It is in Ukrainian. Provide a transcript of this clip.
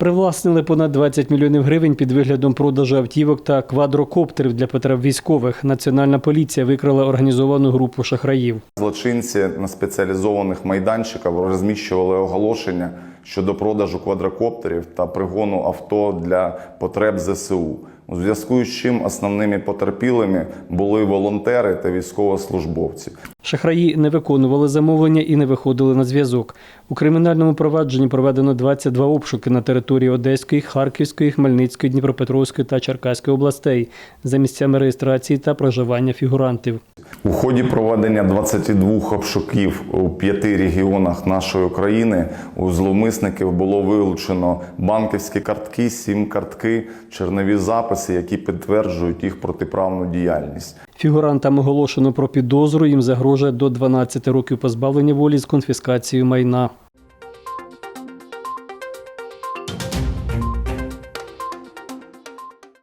Привласнили понад 20 мільйонів гривень під виглядом продажу автівок та квадрокоптерів для потреб військових. Національна поліція викрила організовану групу шахраїв. Злочинці на спеціалізованих майданчиках розміщували оголошення щодо продажу квадрокоптерів та пригону авто для потреб ЗСУ. У зв'язку з чим основними потерпілими були волонтери та військовослужбовці. Шахраї не виконували замовлення і не виходили на зв'язок. У кримінальному провадженні проведено 22 обшуки на території Одеської, Харківської, Хмельницької, Дніпропетровської та Черкаської областей за місцями реєстрації та проживання фігурантів. У ході проведення 22 обшуків у п'яти регіонах нашої країни у зловмисників було вилучено банківські картки, сім картки, чернові записи, які підтверджують їх протиправну діяльність. Фігурантам оголошено про підозру. Їм загрожує до 12 років позбавлення волі з конфіскацією майна.